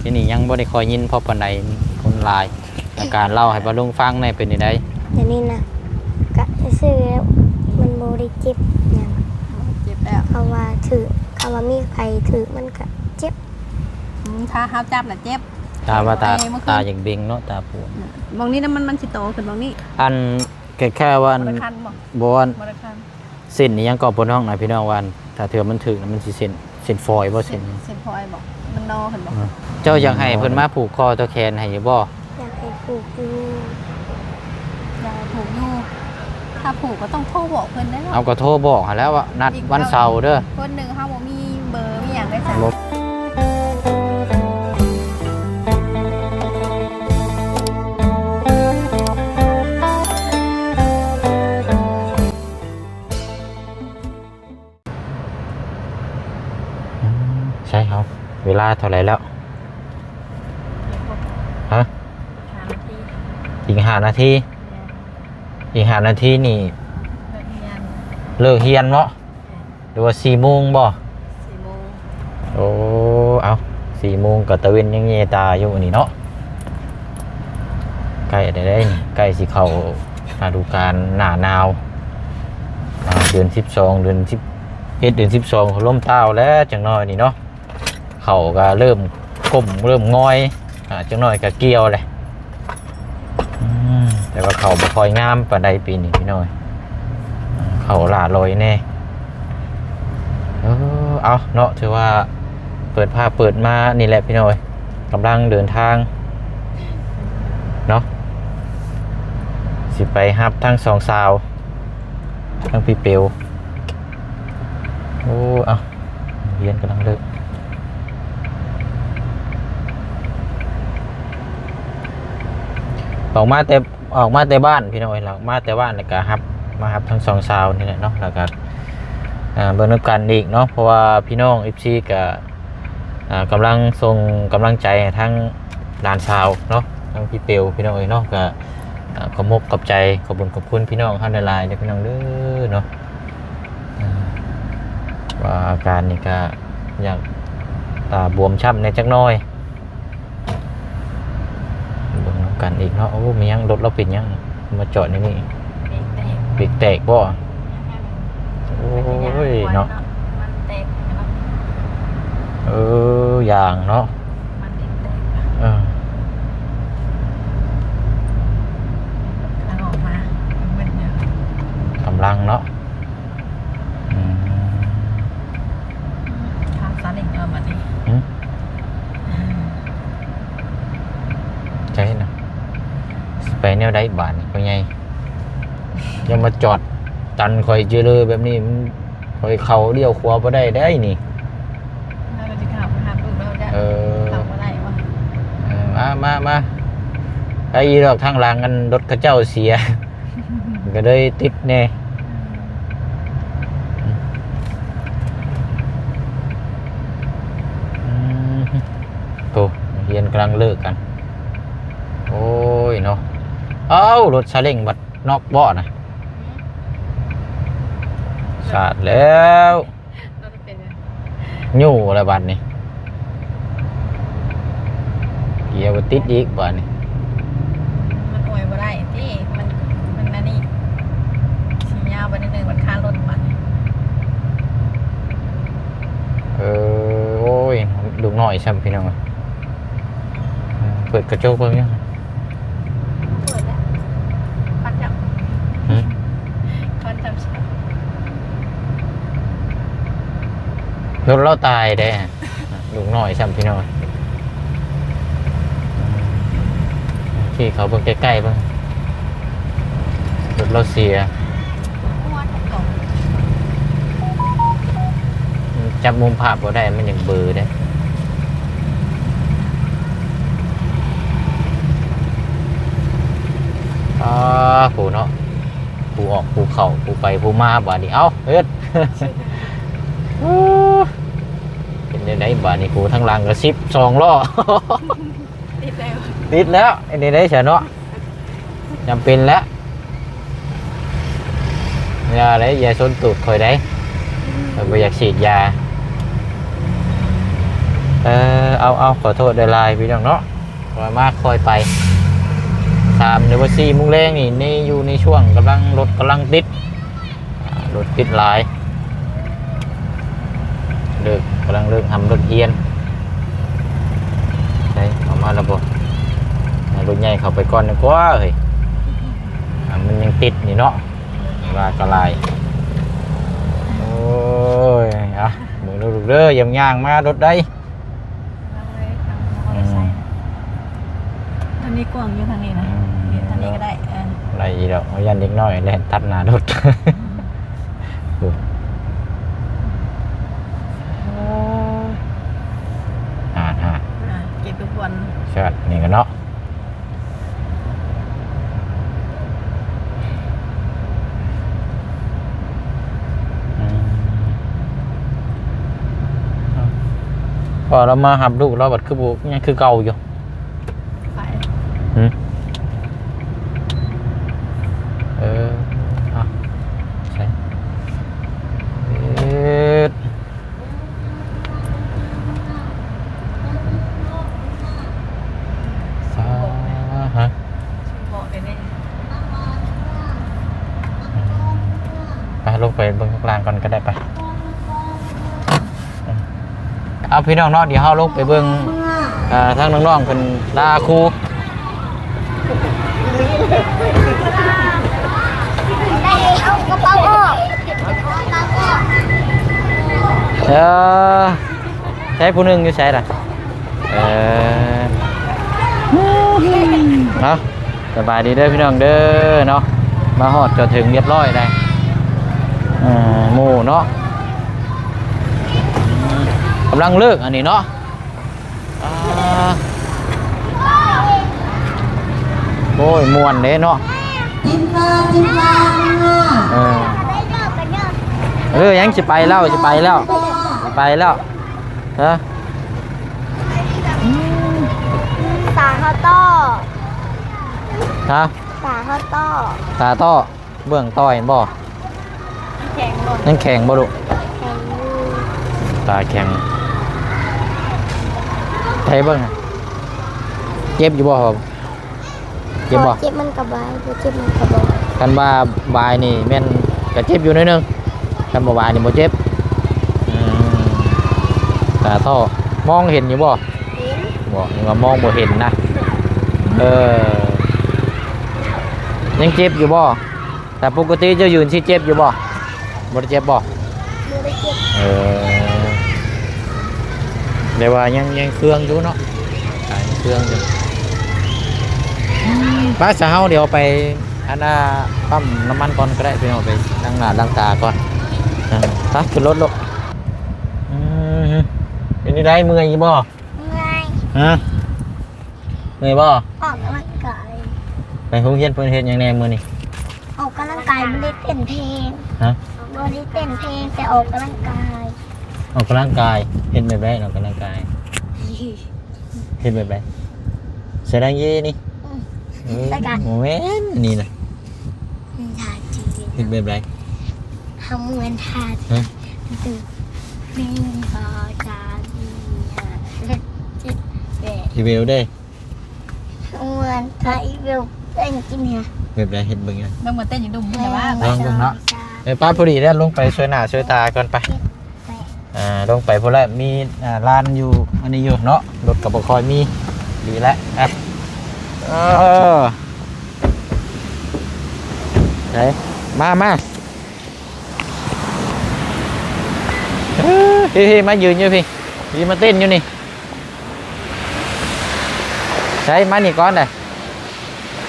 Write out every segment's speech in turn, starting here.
ที่นี่ยังบ่ได้คอยยินเพราะปานใดคนหลายอาการเล่าให้บ่ลุงฟังในเป็นจังไดแต่นี่นะกะซื้อแล้วมันโบได้เจ็บอย่างเจ็บแล้วเขาว่าถือเขาว่ามีใครถือมันก็เจ็บอืมถ้าห้าจับน่ะเจ็บ ตาว่าตาไปเมื่อคืน ตาอย่างเบ่งเนาะตาปวดบางนี้นะมันมันสิโตขึ้นบางนี้อันแค่แค่ว่าอันบริคันบ่บ่ว่าบริคันเส้นนี้ยังก็บนห้องนะพี่น้องวันถ้าเถื่อมันถึกนะมันสิเส้นเส้นฟอยบ่เส้นเส้นพลอยบอก มันนอขึ้นบอกเจ้าอยากให้เพิ่นมาผูกคอตัวแขนให้อยู่บ่อยากให้ปลูกอยู่ยายผูกอยู่ถ้าผูกก็ต้องโทรบอกเพิ่นได้เอาก็โทรบอกหั้นแล้วว่านัดวันเสาร์เด้อคนหนึ่งเฮาบ่มีเบอร์มีหยังได้จ้ะ เวลาเท่าไหร่แล้วฮะหานาทีอีกห้านาที อีกห้านาทีนี่ เลิกเรียนเลิกเฮียนเนาะหรือว่าสี่โมงบ่สี่โมงโอ้เอาสี่โมงกับตะเวนยังเงยตาอยู่นี่เนาะใกล้ได้ได้นี่ใกล้สิเข้าฤดูกาลหน้าหนาวอ่าเดือนสิบสองเดือนสิบเอ็ดเดือนสิบสองเขาล่มเต้าแล้วจังน้อยนี่เนาะ เขาก็เริ่มก้มเริ่มงอยอ่าจังน้อยก็เกี่ยวเลยแต่ว่าเขาบ่ค่อยงามปานใดปีนี้พี่น้อยเขาหลาลอยแน่เออเอาเนาะถือว่าเปิดภาพเปิดมานี่แหละพี่น้อยกำลังเดินทางเนาะสิไปฮับทั้งสองสาวทั้งพี่เปียวโอ้เอาเรียนกำลังเลิก ออกมาแต่ออกมาแต่บ้านพี่น้อยหลังมาแต่บ้านแล้วก็ฮับมาฮับทั้งสองสาวนี่แหละเนาะแล้วก็อ่าเบิ่งนกันอีกเนาะเพราะว่าพี่น้อง FC ก็อ่ากำลังส่งกำลังใจทั้งหลานสาวเนาะทั้งพี่เปียวพี่น้องเอ้ยเนาะก็อ่าขอมกกับใจขอบคุญขอบคุณพี่น้องท่านในไลน์เด้อพี่น้องเด้อเนาะอาว่าอาการนี่ก็อยากตาบวมช้ำในจักน้อยเบิ่งนำ กันอีกเนาะโอ้มียังรถเราปิดยังมาจอดในนี่ปีกแตกปิดแตกบ่โอ้ยเนาะมันแตกเนาะเอออย่างเนาะมันแตกเออทางออกมามันเนี่ยกำลังเนาะอืม ทางซาเล้งเออบัดนี้ หึใช่นะสิ ไปแนวใดบาทนี่ก็ไงยังมาจอดตันคอยเจอเลยแบบนี้มันคอยเขาเลี้ยวขวาบ่ได้ได้นี่น่าจะขับหาลูกเราจะเออ ขับมาได้วะเออมามามาไอ้ดอกทางหลังกันรถกระเจ้าเสีย ก็เลยติดแน่อืมโตเรียนกำลังเลิกกัน โอ้ยเนาะ เอ้ารถซาเล้งบัดนอกเบาะนะสาดแล้วเราจะเป็นไงยู่อะไรบัดนี่เกียร์บ่ติดอีกบัดนี่มันอวยมาได้ที่มันมันนั่นนี่สียาวไปนิดนึงมันคารถมันเออโอ้ยลูกน้อยซ้ำพี่น้องเอ้ยเออเปิดกระจกเบิ่งยัง เปิดแล้วปัดจับ หึ คอนจับชับ รถเราตายได้ฮะลูกน้อยซ้ำพี่น้องที่เขาเบิ่งใกล้ๆเบิ่งรถเราเสียอ้วนกล่องจับมุมภาพบ่ได้มันยังเบลอได้อ่าผูเนาะผูออกผูเข่าผูไปผูมาบ่านี้เอ้าเฮ็ด เป็นยังไงบ่านี้ผูทั้งหลังกระซิบสองล้อ ติดแล้วติดแล้วไอ้นี่ได้เฉยเนาะจำเป็นแล้วยาอะไรยาส้นตูดคอยได้เราไปอยากฉีดยาไปเออเอาเอาขอโทษได้ลายพี่น้องเนาะว่ามาคอยไปสามเดือนว่าสี่โมุงแรงนี่นี่อยู่ในช่วงกำลังรถกำลังติดอ่ารถติดหลายเลิกกำลังเลิกทำรถเอียนใช่เอามาระบบรถใหญ่เข้าไปก่อนดีกว่าเฮ้ยอ่ามันยังติดนี่เนาะว่ากระลายโอ้ยอะมือลูกเด้อยำย่างมารถได้เอาเลยทางมอเตอร์ไซค์นะทางนี้กว้างอยู่ทางนี้นะอืมเดี๋ยวทางนี้ก็ได้เอออะไรอีดอกเอายันเด็กน้อยแล่นตัดหน้ารถ ดูอ่าฮะ อะเก็บทุกวัน เชิดนี่กันเนาะอืม พอเรามาหับลูกเราบัดคือบุยังคือเก่าอยู่ ไป หืมเอออะใช่เอ็ดสาฮะ ชื่อบอกเลยเนี่ย ไปลงไปเบิ่งข้างล่างก่อนก็ได้ไปเอา พี่น้องเนาะเดี๋ยวเฮาลงไปเบิ่งอ่าทางน้องๆเป็นลาครูเออใช้ผู้หนึงอยู่ใช้ล่ะเออเนาะสบายดีเด้อพี่น้องเด้อเนาะมาฮอดจนถึงเรียบร้อยได้อ่าหมู่เนาะำลังเลิกอันนี้เนาะอ่าโอ้ยมวนเด้เนาะทีมงานทีมงานค่ะเออได้เยอะกันเยอะเออยังจะไปแล้วจะไปแล้วจะไปแล้วฮะสาข้าวต้อฮะสาข้าวต้อตาต้อเบื้องต้อเห็นบ่แข็งหล่นนั่นแข็งบ่ลูกแข็งตาแข็ง ไทยเบิ่งน่ะเจ็บอยู่บ่ครับเจ็บบ่เจ็บมันกระบายบ่เจ็บมันกระบอกกันว่าบายนี่แม่นก็เจ็บอยู่หนิดนึงกันบ่บายนี่บ่เจ็บอืมตาต้อมองเห็นอยู่บ่เห็นบ่นี่ว่ามองบ่เห็นนะเออยังเจ็บอยู่บ่แต่ปกติเจะยืนสิเจ็บอยู่บ่บ่ได้เจ็บบ่บ่ได้เจ็บเออ เดี๋ยวว่ายังยังเครื่องอยู่เนาะขายเครื่องอยู่ป้าจะเฮาเดี๋ยวไปอันน่ะปั๊มน้ำมันก่อนก็ได้ไปเอาไปล้างหน้าล้างตาก่อนอ่าไปขึ้นรถลูกอืมเป็นยังไงเมื่อยอยู่บ่ง่ายฮะเมื่อยบ่ออกกำลังกายไปโรงเรียนเพิ่นเฮ็ดหยังแหน่มื้อนี้ออกกำลังกายไม่ได้เต้นเพลงฮะไม่ได้เต้นเพลงแต่ออกกำลังกาย ออกกำลังกายเฮ็ดแบบไรออกกำลังกายเฮ็ดแบบไรแสดงเย่นี่อืมเออแสดงโมเมนต์นี่นะทาจีเฮ็ดแบบไรทำเหมือนทาฮะตื่นหนึ่งสองสามสี่ห้าหกเจ็ดแปดอีเวลได้เหมือนทาอีเวลเต้นกินเนี่ยแบบไรเฮ็ดเบิ่งกันต้องมาเต้นอยู่ดุมแต่ว่า ลองดูเนาะ เอ้ยป้าพอดีได้ลงไปช่วยหน้าช่วยตาก่อนไป อ่าลงไปพุ่นละมีอ่าร้านอยู่อันนี้อยู่เนาะรถกับบคอยมีดีแล้วอะเออไหนมามาเอ้ยพี่พี่มายืนอยู่พี่พี่มาเต้นอยู่นี่ใช่มานี่ก่อนเลย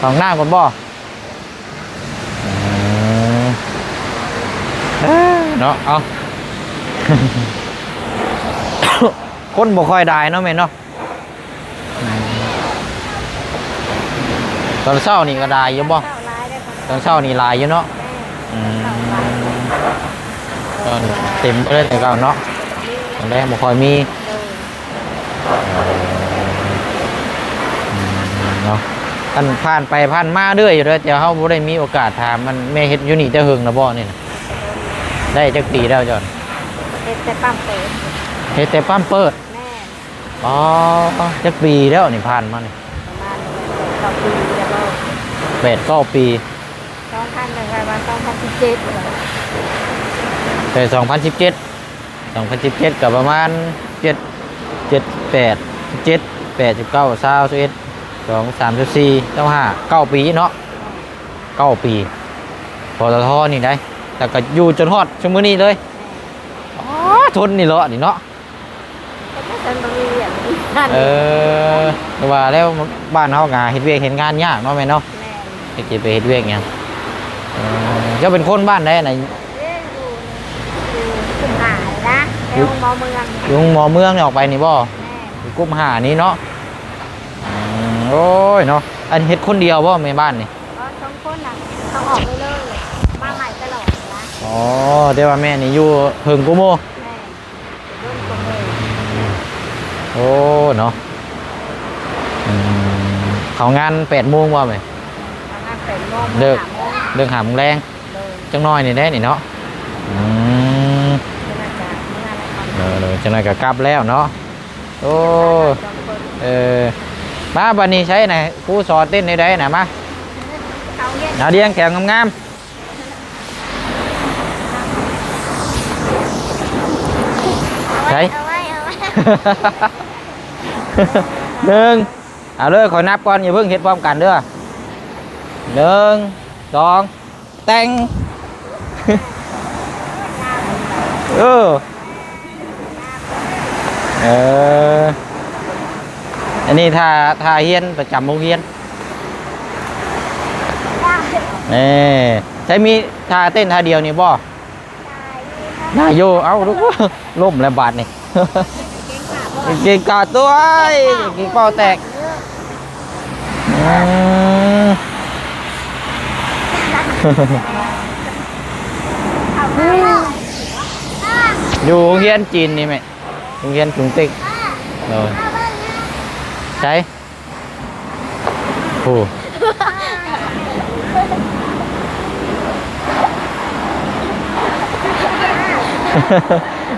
ของหน้าก่อนบ่อืมเอเนาะเอา คนบ่ค่อยได้เนาะแม่เนาะอืมตอนเช้านี่ก็ได้อยู่บ่ตอนเช้านี่หลายอยู่เนาะอืมตอนเต็มไปเลยแต่เก่าเนาะตอนแรกบ่ค่อยมีอืมเนาะท่านผ่านไปผ่านมาเรื่อยอยู่เลยแต่เฮาบ่ได้มีโอกาสถามมันแม่เฮ็ดอยู่นี่แต่หึงนะบ่นี่นะได้จักปีแล้วจอน เต้นแต่ปั๊มเตะเฮ็ดแต่ปั๊มเปิด แม่ออ๋อจักปีแล้วนี่ผ่านมานี่ประมาณต่อปีแล้วก็แปดเก้าปี สองพันหนึ่งพันวันสองพันสิบเจ็ดแต่สองพันสิบเจ็ดสองพันสิบเจ็ดกับประมาณเจ็ดเจ็ดแปดเจ็ดแปดสิบเก้าสาวสิบเอ็ดสองสามสิบสี่เก้าห้าเก้าปีเนาะเก้าปีพอตทนี่ได้แต่ก็อยู่จนฮอดชั่วโมงนี้เลยอ๋อ ทนนี่เหรอนี่เนาะก็ฉันต้องมีอย่างนี้นั่นเออแต่ว่าแล้วบ้านเฮางาเฮ็ดเวียกเห็นงานยากเนาะแม่เนาะแม่เฮ็ดไปเฮ็ดเวียกหยังเออเจ้าเป็นคนบ้านใดน่ะเล่นอยู่อยู่สุหายนะในโรงหมอเมืองอยู่หมอเมืองนี่ออกไปนี่บ่แม่อยู่กลุ่มหานี้เนาะอืมโอ้ยเนาะอันเฮ็ดคนเดียวบ่แม่บ้านนี่ก็สองคนน่ะต้องออกไปเลยมาใหม่ตลอดนะอ๋อแต่ว่าแม่นี่อยู่เพิ่งกูโม แม่รุ่นคนเลย โอ้เนาะอืมเขางาน8โมงว่าแม่ทำงานเป็นโมงเลิกสามโมงเรื่องหาโมงแรงเลยจังน้อยนี่ได้นี่เนาะอืมเป็นอาจารย์งานอะไรก่อนเออเดี๋ยวจังน้อยก็กลับแล้วเนาะโอ้สองคนเออมาบันนี้ใช้ไหนครูสอนเต้นในใดนะมาเขาเย็นเอาเดียงแขงงามๆใช้ หนึ่งเอาเลยขอนับก่อนอย่าเพิ่งเฮ็ดพร้อมกันเด้อหนึ่งสองแต่งเออเอออันนี้ท่าท่าเฮียนประจำโรงเรียนนี่ใช้มีท่าเต้นท่าเดียวนี่บ่นายโย เอาลูกล่มแล้วบาดนี่ เก่งกาดตัวไอ้เก่งเป้าแตกอืมอยู่โรงเรียนจีนนี่ไหมโรงเรียนกรุงเต็กเลยใช่โอ้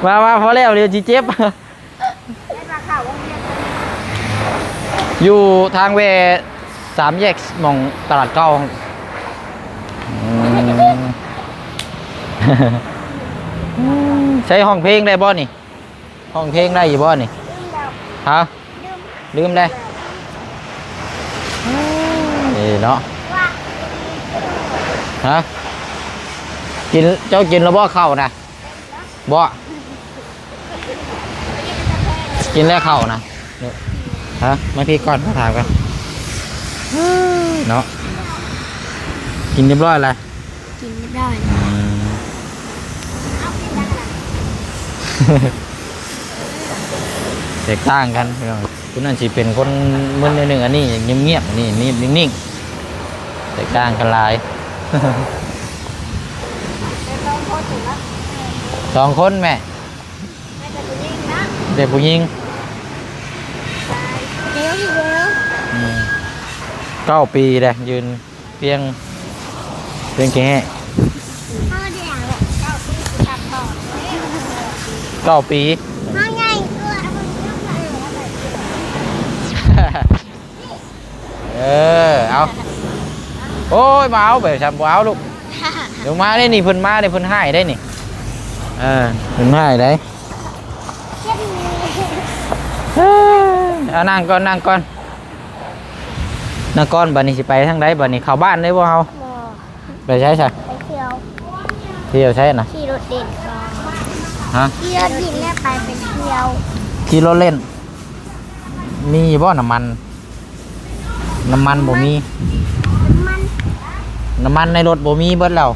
มามาพอแล้วเดี๋ยวจีเจ็บ อยู่ทางเวสามแยกมองตลาดเก้าใช้ห้องเพลงได้บ่นี่ ห้องเพลงได้อยู่บ่นี่ฮะลืมได้เอ้เนาะฮะกินเจ้ากินแล้วบ่เข้านะบ่กินแล้วเข้านะ ฮะมาพี่ก่อนมาถามกันเนาะกินเรียบร้อยแล้วกินไม่ได้อืมแตกต่างกันพี่น้องคุณนั่นสิเป็นคนมึนนิดนึงอันนี้เงียบๆอันนี้นี่นิ่งๆแตกต่างกันหลายสองคนแม่เด็กผู้หญิง เดี๋ยวเดี๋ยวอืมเก้าปีเลยยืนเพียงเพียงแค่พ่อเดี๋ยวเก้าปีตัดต่อเก้าปีพ่อไงตัวเออเอาโอ้ยมาเอาแบบฉันบ่เอาลูกเดี๋ยวมาได้นี่เพิ่นมาได้เพิ่นให้ได้นี่เออเพิ่นให้ได้เอ้ย เอานั่งก่อนนั่งก่อนนั่งก่อนบัดนี้สิไปทางใดบัดนี้เข้าบ้านได้บ่เฮาบ่ไปใช้ใช่ไปเที่ยวเที่ยวใช้น่ะขี่รถเด่นก่อนฮะขี่รถเด่นแล้วไปเป็นเที่ยวขี่รถเล่น มีบ่น้ำมัน น้ำมันบ่มีมันน้ำมันในรถบ่มีเบิดแล้ว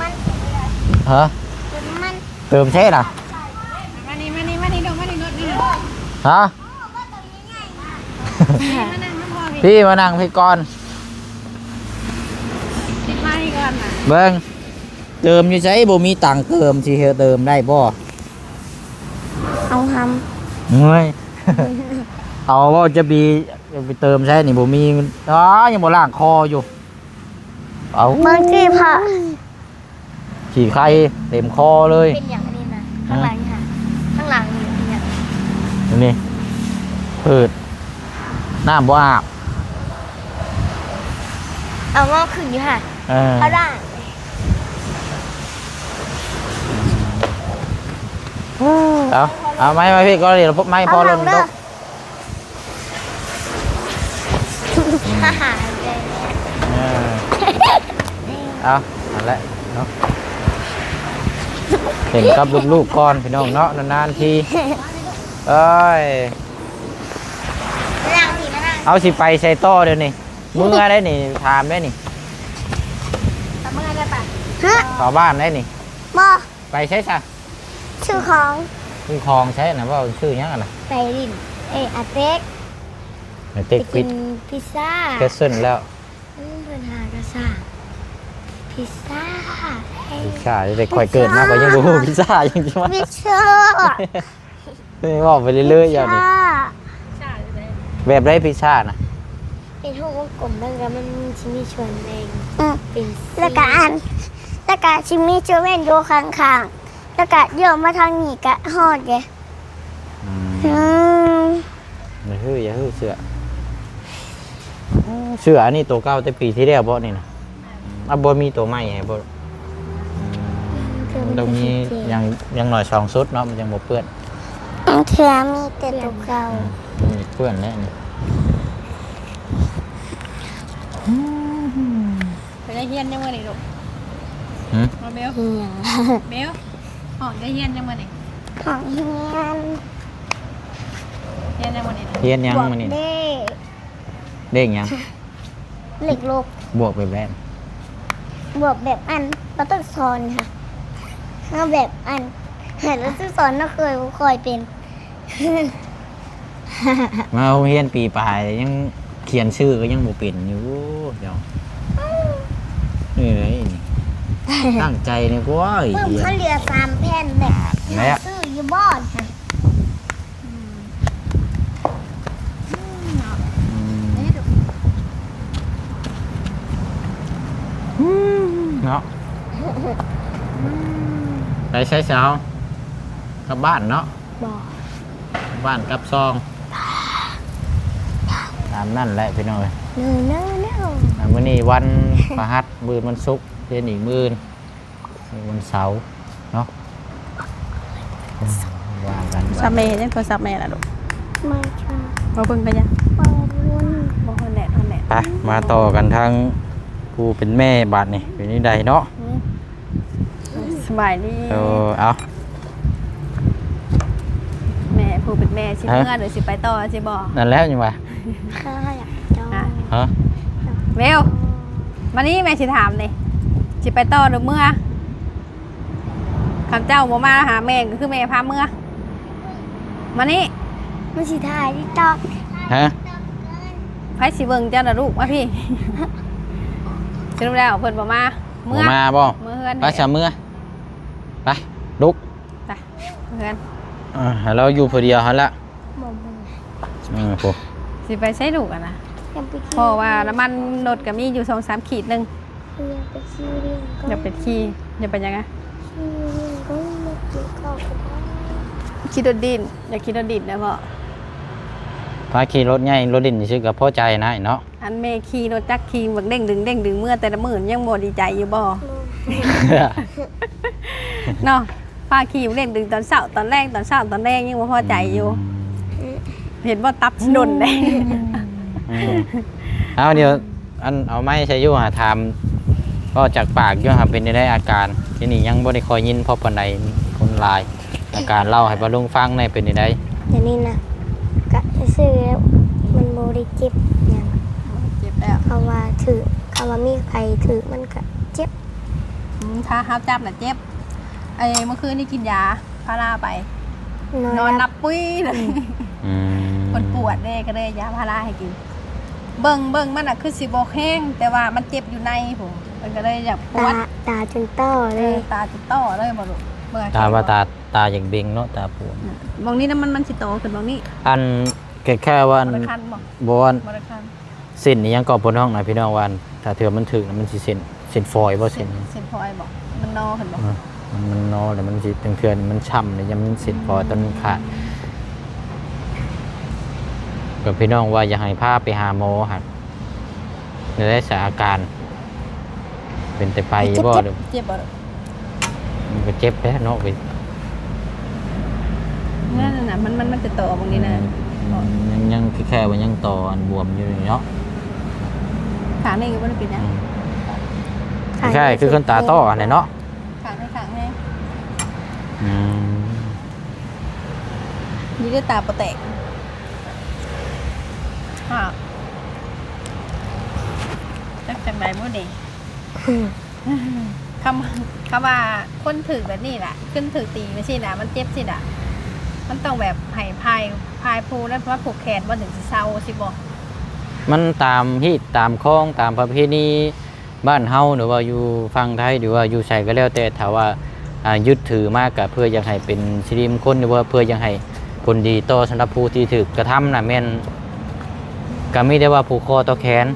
มันฮะมันเติมใช่น่ะ มานี่มานี่มานี่ดูมานี่รถนี่ ฮะมานั่งน้ำพอพี่พี่มานั่งพี่ก่อนติดไม้ก่อนน่ะเบิ้งเติมอยู่ใช้บ่มีตังค์เติมสิเฮเติมได้บ่เอาทเฮ้ยเอาว่าจะบีจะไปเติมใช้นี่บ่มีอ๋อยังบ่ล้างคออยู่ เอาำบางทีพอขี่ไข่เต็มคอเลย เป็นอย่างนี้นะข้างหลังค่ะข้างหลัง นี่เป็นอย่างนี่เปิดน้ำบ่อาบเอางอกขึ้นอยู่ค่ะเออเอาด่างเอาเอาไม้ไม้พี่ก็เดี๋ยวพบไม้พอลงเด้ตอกฮ่าฮ่าเลยเออเอาอันละเนาะเห็นกับลูกๆก่อนพี่น้องเนาะนานๆที เอ้ยมานั่งสิมานั่งเอาสิไปใส่ต่อเดี๋ยวนี้มือได้นี่ถามได้นี่ทำอะไรปะฮะต่อบ้านได้นี่มอไปใช้ซะชื่อของคือคลองใช้นะว่าชื่อหยังอะนะไปดินเอยอาเต็กไปเต็กไปฟิกิตนพิซซ่าแคสเซิลแล้วอืมเพื่อนหากระซ่าพิซซ่าเอ้ยพิซซ่าได้ค่อยเกิดมาก็ยังบ่ฮู้พิซซ่ายังสิว่าพิซซ่านี่บอกไปเรื่อยๆอย่างนี้ใช่เลยแบบไรพิซซ่านะเป็นห้องวงกลมแล้วก็มันมีชิ้นมีชวนเองเป็นแล้วก็อันแล้วก็ชิมีเจเว่นอยู่ข้างๆแล้วก็โยมมาทางนี้ก็ฮอดไงอืมอืมอย่าฮื้ออย่าฮื้อเสือเสืออันนี้ตัวเก่าแต่ปีที่แล้วบ่นี่นะอะบ่มีตัวใหม่ให้บ่มันต้องมียังยังหน่อยสองชุดเนาะมันยังบ่เปื้อน เธอมีแต่ตัวเก่ามีเปื้อนแล้วนี่ไปได้เฮียนยังไงนี่ลูกหืมมาเบลเหียงเบลอ๋อได้เฮียนยังไงนี่ของเฮียนเฮียนยังไงนี่เทียนยังบวกมันนี่เด้เด้งยังเหล็กลบบวกแบบแรกบวกแบบอันเราต้องสอนค่ะถ้าแบบอันเห็นแล้วต้องสอนเราเคยเคยเป็น มาโรงเรียนปีปลายยังเขียนชื่อก็ยังบ่เป็นอยู่เดี๋ยวนี่เลยนี่ตั้งใจนี่กว่าไอ้เพิ่มเหี้ย เขาเหลือสามแผ่นแบบแล้วซื้ออยู่บ้านค่ะอืมนี่ดูเนาะไปใช้เช้ากลับบ้านเนาะบอกกลั บบ้านกลับซอง ตามนั่นแหละพี่น้อยเนื้อเนื้อเนื้ออะมื้อนี้วันพฤหัสมือมันศุกร์เรียนอีกมื้อนึงวันเสาร์เนาะอืมว่ากันซับเมย์ยังโทรศัพท์แม่ล่ะลูกมาชามาเบิ่งกันยังปาวุ้นบ่ฮอนแหนฮอนแหนไปมาต่อกันทางผู้เป็นแม่บาดนี่เป็นนี่ใดเนาะสบายดี เออเอาแม่ ผู้เป็นแม่สิฮะเมื่อหรือสิไปต่อสิบอกนั่นแล้วยังไงข้าอยากจองอะฮะเบลมานี่แม่สิถามเลยสิไปต่อหรือเมื่อคำเจ้าบ่มาหาแม่ก็คือแม่พาเมื่อมานี่มันสิถ่ายที่ตอกฮะไผสิเบิ่งเจ้าน่ะลูกมาพี่สรุปแล้วเพิ่นบ่มาหมูเมื่อมาบ่เมื่อเฮือนไปชาเมื่อไปลุกไปเฮือน อ่าเราอยู่ผู้เดียวหันละหมอมืออืมผู้สิไปใช้ลูกอะนะยังไปขี้เพราะว่าน้ำมันรถก็มีอยู่2-3ขีดหนึงยังไปขี้เรียนก็อย่าไปขี่อย่าไปยังไงขี้เรียนก็มากินข้าวกันได้ขี่รถดินอย่าขี่รถดินนะพ่อพาขี่รถใหญ่รถดินชื่อกับพ่อใจนะเนาะ อันแม่ขี่รถจักรขี่บักเด้งดึงเด้งดึงเมื่อแต่ละมื้อยังบ่ดีใจอยู่บ่ เนาะ พาขี่เล่นดึงตอนเช้าตอนแรกตอนเช้าตอนแรกยังบ่พอใจอยู่เห็นว่าตับชนนได้อืมเอาเดี๋ยวอันเอาไม้ใช้อยุ่หาถามก็จากปากอยุ่หาเป็นได้อาการที่นี่ยังบ่ได้คอยยินเพอปานใดคนหลาย อาการเล่าให้ปาลุงฟังในเป็นได้แต่นี่นะก็ซื้อแล้วมันโมได้เจ็บอย่างเจ็บแล้วคำว่าถือคำว่ามีใครถือมันก็เจ็บอืมถ้าห้ามจับน่ะเจ็บ ไอ้เมื่อคืนนี่กินยาพาราไปนนออนนนับปุ้ยเลยอืมมันปวดเด้ก็เลยยาพาราให้กิน เบิ่งเบิ่งมันอะคือสิบ่แห้ง แต่ว่ามันเจ็บอยู่ในผมมันก็เลยอยากปตาวดตาจนต้อเอเลอยตาติดต่อเลยบ่ลูกเบิ่งตาว่าตาตาอย่างเบ่งเนาะตาปวดบางนี้นะมันมันสิโตขึ้นบางนี้อันแค่แค่ว่าอันบ่ได้คันบ่บอนบ่ได้คันเส้นนี่ยังกอบบนห้องหน่อยพี่น้องวันถ้าเถื่อมันถึกน่ะมันสิเส้นเส้นฟอยบ่เส้เส้นนเส้นพลอยบ่มันนอขึ้นบ่อะมัน มันนอแล้วมันสิเถื่อนๆมันช่ำเลยยังมันเส้นฟอยตอนมันขาดกับพี่น้องว่าอยากให้พาไปหาหมอหัดในได้สาอาการ เป็นแต่ไปบ่เด้อเจ็บบ่ลูกมันก็เจ็บแล้วเนาะไปนั่นน่ะมันมันมันจะต่อบางทีนะยังยังแค่ว่ายังต่ออันบวมอยู่เนาะขางนี่ก็บ่ได้เป็นนะอืมใช่คือคนตาต้ออันนี้เนาะ ขางให้ขางให้ อืมนี่ได้ตาปะแตกค่ะจักจังไดบ่นี่คำคำว่าคนถือแบบนี้แหละขึ้นถือตีไม่ใช่นะมันเจ็บสินะมันต้องแบบไผ่พายพายภูแล้วเพราะว่าผูกแขนว่าถึงสิเศร้าสิบอกมันตามฮีตตามคล้องตามประเพณีบ้านเฮาหรือว่าอยู่ฟังไทยหรือว่าอยู่ใส่ก็แล้วแต่ถ้าว่าอ่า ยึดถือมากกับเพื่ออยากให้เป็นสิริมงคลหรือว่าเพื่ออยากให้ผลดีต่อสำหรับผู้ที่ถูกกระทำนะแม่นก็มีได้ว่าผูกคอต่อแขน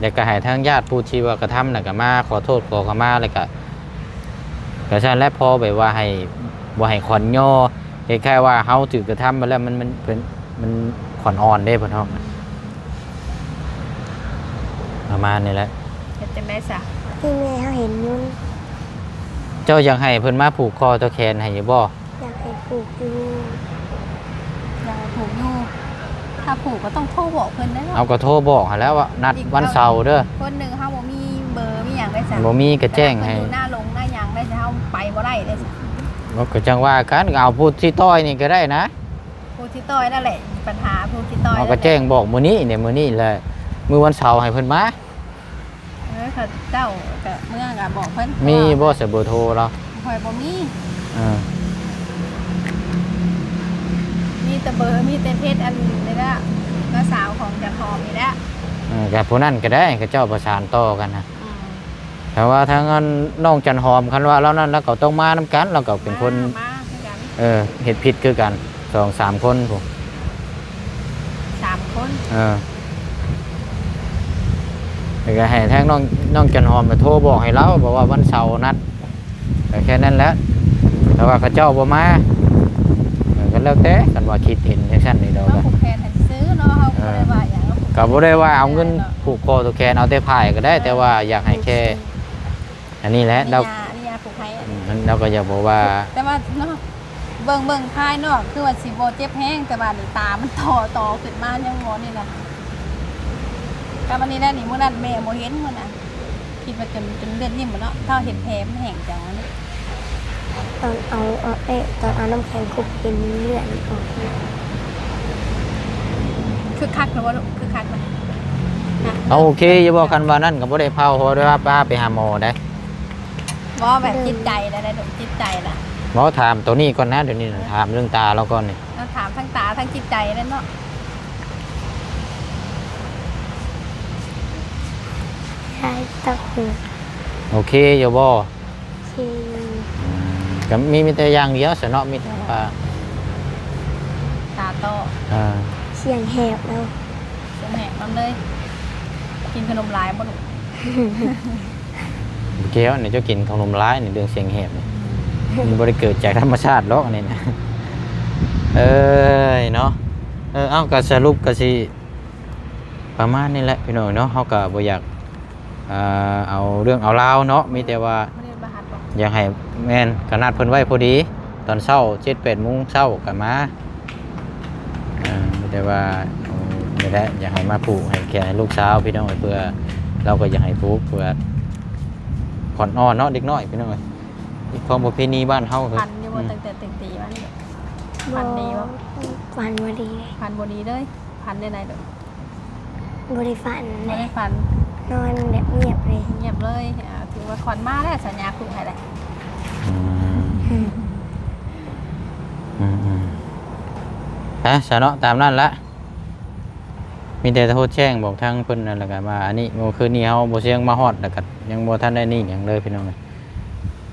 แล้วก็ให้ทางญาติผู้ที่ว่ากระทำนะก็มาขอโทษขอขมาแล้วก็ก็ใช่และพอแบบว่าให้บ่ให้ขอนย่อคล้ายๆว่าเฮาถูกกระทำมาแล้วมันมันเป็นมันขอนอ่อนได้พิ่นเฮาประมาณนี้แหละเห็นจังได้สะที่แม่เขาเห็นยุ่น เจ้าอยากให้เพิ่นมาผูกคอตัวแขนให้อยู่บ่อยากให้ปลูกอยู่อยากผูกอยู่ถ้าผูกก็ต้องโทรบอกเพิ่นได้เอาก็โทรบอกหั้นแล้วว่านัดวันเสาร์เด้อคนหนึ่งเฮาบ่มีเบอร์มีหยังได้สะบ่มีก็แจ้งให้แต่ว่าเพิ่นอยู่หน้าลงหน้าหยังได้จะเฮาไปบ่ได้ได้สะบ่ก็จังว่ากันก็เอาพูดที่ต้อยนี่ก็ได้นะผู้ที่ต้อยนั่นแหละปัญหาผู้ที่ต้อยเอานั่นแหก็ละ แจ้งบอกมื้อนี้เนี่ยมื้อนี้แหละมื้อวันเสาร์ให้เพิ่นมา เออเขาเจ้าก็เมื่อก็บอกเพิ่นมีบ่สิเบอร์โทรเราข่อยบ่มีเออมีแต่เบอร์มีแต่เพจอันนี้ละน้าสาวของจันหอมนี่แหละเออก็ผู้นั้นก็ได้ก็เจ้าประสานต่อกันนะแต่ว่าทางอันน้องจันหอมคันว่าแล้วนั้นแล้วก็ต้องมานํกันเราก็เป็นคนมาคือกันเออเฮ็ดผิดคือกันสองสามคนพุ่นสามคน เออ แล้วก็ให้ทางน้องน้องจันหอมมาโทรบอกให้เราบอกว่าวันเสาร์นัดก็แค่นั้นแหละแต่ว่าเขาเจ้าบ่มาเออก็แล้วแต่กันว่าคิดเห็นจังซั่นนี่ดอกมาก็ผูกแขนให้ซื้อเนาะเขาก็เลยว่าอย่างเราผูกก็บ่ได้ว่าเอาเงินผูกคอตัวแขนเอาแต่พายก็ได้ แต่ว่าอยากให้แค่อันนี้แหละเรานิยานิยาผูกให้อันอืนี้มมันเราก็อยากบอกว่า แต่ว่าเนาะเบิ่งเบิ่งภายนอกคือว่าสิบ่เจ็บแห้งแต่ว่านี่ตามันต่อต่อขึ้นมายังบ่นี่แหละ ก็วันนี้ได้นี่มื้อนั้นแม่บ่เห็นมื้อน่ะคิดว่าจนจนเลือดนิ่มหมดเนาะถ้าเห็นแผลมันแห้งจังวะนี่ตอนเอาเอาเอ๊ะตอนเอาน้ำแข็งคุกกินเลือดมันออกคือคักหรือว่าลูกคือคักมันนะเอาโอเคอย่าบอกกันว่านั่นก็บ่ได้เผาเพราะว่าป้าไปหาหมอได้บ่แบบจิตใจได้ได้ลูกจิตใจน่ะหมอถามตัวนี้ก่อนนะเดี๋ยวนี้น่ะถามเรื่องตาเราก่อนนี่เราถามทั้งตาทั้งจิตใจนั่นเนาะ ใช่ ตะหูโอเคอย่าบ่ที่ก็มีมีแต่อย่างเดียวสนอมีแต่ว่าตาโตอ่าเสียงแหบแล้วเสียงแหกมันเลย กินขนมหลายบ่ลูกเมื่อกี้เนี่ยเจ้ากินขนมร้ายนี่เรื่องเสียงแหบนี่มันบ่ได้เกิดจากธรรมชาติหรอกอันนี่นะเอ้ยเนาะเออเอ้าก็สรุปก็สิประมาณนี้แหละพี่น้องเนาะเฮาก็บ่อยาก อ่าเอาเรื่องเอาราวเนาะมีแต่ว่าไม่ได้บาหัดบอกอยากให้แม่นขนาดเพิ่นไว้พอดี ตอนเช้าเจ็ดแปดโมงเช้าก็มาอ่ามีแต่ว่าเอาไม่ได้อยากให้มาปลูกให้แก่ลูกสาวพี่น้องเพื่อเราก็อยากให้ปลูกเพื่อผ่อนอ่อนเนาะเด็กน้อยพี่น้องอีกของประเพณีบ้านเฮาคือ พันอยู่บ่ตั้งแต่ตึงตีมันเนี่ยฟันดีวะฟันบดีพันบ่ดีเลยพันได้ไหนเด้อ บริฟันไม่ได้ฟัน นอนแบบเงียบเลยเงียบเลยอ่าถือว่าคอนมาแล้วสัญญาคุยให้แหละอืมอืมอืมฮะสะเนาะตามนั้นละมีแต่โทษแจ้งบอกทางเพิ่นนั่นแหละกันว่าอันนี้เมื่อคืนนี้เฮาบ่เสียงมาฮอดแล้วก็ยังบ่ทันได้นี่หยังเลยพี่น้องเอ้ย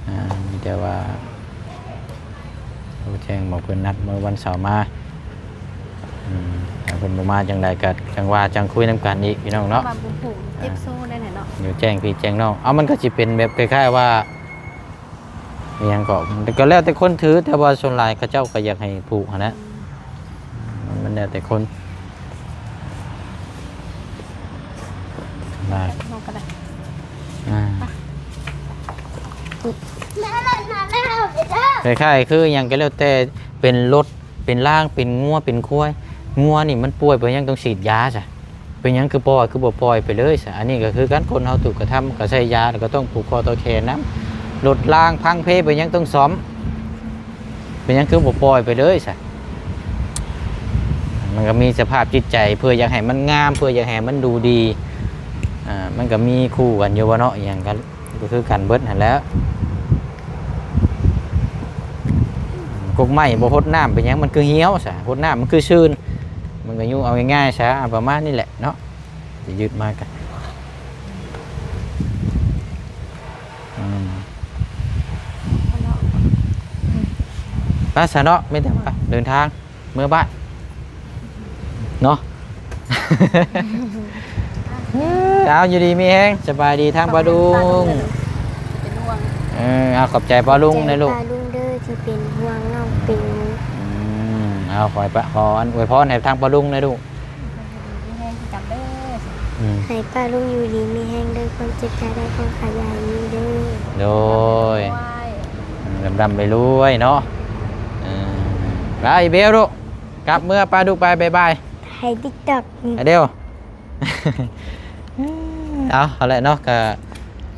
อ่ามีแต่ว่าโทษแจ้งบอกเพิ่นนัดเมื่อวันเสาร์มาอืมถ้าเพิ่นมาจังไดกัดจังว่าจังคุยน้ากันอีกพี่น้องเนาะ บาบุญผูกเจ็บโซ่ได้แหละเนาะอยู่แจ้งพี่แจ้งน้อง เอามันก็จะเป็นแบบคล้ายๆว่าอิหยังก็แต่ก็แล้วแต่คนถือ แต่ว่าส่วนหลายเขาเจ้าก็อยากให้ผูกนะ มันมันแล้วแต่คนได้น้องก็ได้อ่าคล้ายๆคืออิหยังก็แล้วแต่เป็นรถเป็นล่างเป็นงัวเป็นคุ้ย งัวนี่มันป่วยไปยังต้องฉีดยาจ้ะเป็นยังคือปล่อยคือบ่ปล่อยไปเลยซะอันนี้ก็คือการคนเฮาถูกกระทำก็ใช้ยาแล้วก็ต้องผูกคอต่อแขนนํรถล่างพังเพไปยังต้องซ้อมเป็นยังคือบ่ปล่อยไปเลยซะมันก็มีสภาพจิตใจ เพื่ออยากให้มันงาม เพื่ออยากให้มันดูดีอ่ามันก็มีคู่กันอยู่ว่าเนาะอย่างกันก็คือกันเบิดนั่นแล้วกกไม้บ่พดน้ำเป็นยังมันคือเหี่ยวซะพดน้ำมันคือชื้น มันก็อยู่เอาง่ายๆซะอะประมาณนี้แหละเนาะจะยึดมากันอืมไป้าสะเนาะไม่แต่ว่าเดินทางเมื่อบ้านเนาะเอาอยู่ดีมีแฮงสบายดีทางปลาดุงเป็นห่วงเออเอาขอบใจปลาลุงนะลูกปลาลุงเด้อที่เป็นห่วงน้องปิง อืม เอาขอให้ปะขออันอวยพรให้ทางปลาลุงนะลูกมีแห้งคือกันเด้ออืมให้ปลาลุงอยู่ดีมีแห้งเด้อความเจ็บใจได้ความขยายมีเด้อโดยไหว้ดำดำไปรวยเนาะเออไปเบลลูกกลับเมื่อปลาดุกไปบายบายให้ติ๊กต็อกไปเดียวเอาเอาละเนาะก็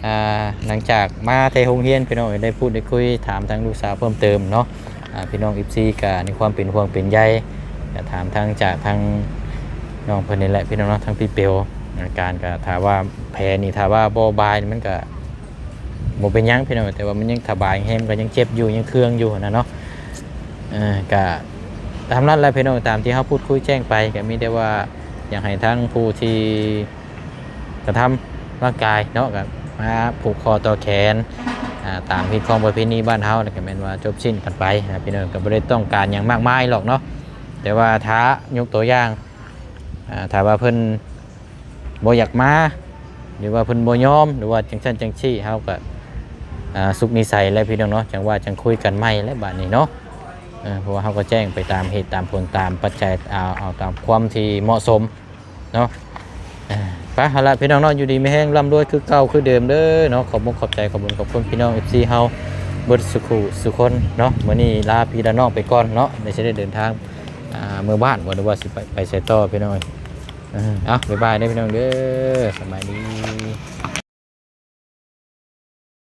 อ่าหลังจากมาเทโฮงเฮียนพี่น้องได้พูดได้คุยถามทางลูกสาวเพิ่มเติมเนาะอ่า พี่น้องอิฟซีก็ในความเป็นห่วงเป็นใยก็ถามทางจากทางน้องเพิ่นนี่แหละพี่น้องเนาะทางพี่เปียวอาการก็ถามว่าแผลนี่ถามว่าบ่บายมันก็บ่เป็นยังพี่น้องแต่ว่ามันยังถบายแฮมก็ยังเจ็บอยู่ยังเครื่องอยู่นะเนาะก็ตามนั้นแหละพี่น้องตามที่เขาพูดคุยแจ้งไปก็มีแต่ว่าอยากให้ทั้งผู้ที่กระทำร่างกายเนาะกับมาผูกคอต่อแขน ตามพิธีของประเพณีบ้านเฮาก็แม่นว่าจบสิ้นกันไปนะพี่น้องก็บ่ได้ต้องการอย่างมากมายหรอกเนาะแต่ว่าท้ายกตัวอย่างถ้าว่าเพิ่นบ่อยากมาหรือว่าเพิ่นบ่ยอมหรือว่าจังซั่นจังซี่เฮาก็สุขนิสัยแล้วพี่น้องเนาะจังว่าจังคุยกันใหม่แล้วบัดนี้เนาะเพราะว่าเฮาก็แจ้งไปตามเหตุตามผลตามปัจจัยเอาเอาตามความที่เหมาะสมเนาะ ไปเอาละพี่น้องเนาะอยู่ดีไม่แห้งร่ำรวยคือเก่าคือเดิมเด้อเนาะขอบมุณขอบใจขอบคุณขอบคุณพี่น้องเอฟซีเฮาเบิดสุขุสุคนเนาะมื่อนี้ลาพี่ละน้องไปก่อนเนาะได้สิได้เดินทางอ่าเมื่อบ้านวันว่าสิไปไปไสต่อพี่น้องเอ้าบ๊ายบายได้พี่น้องเด้อสบายดี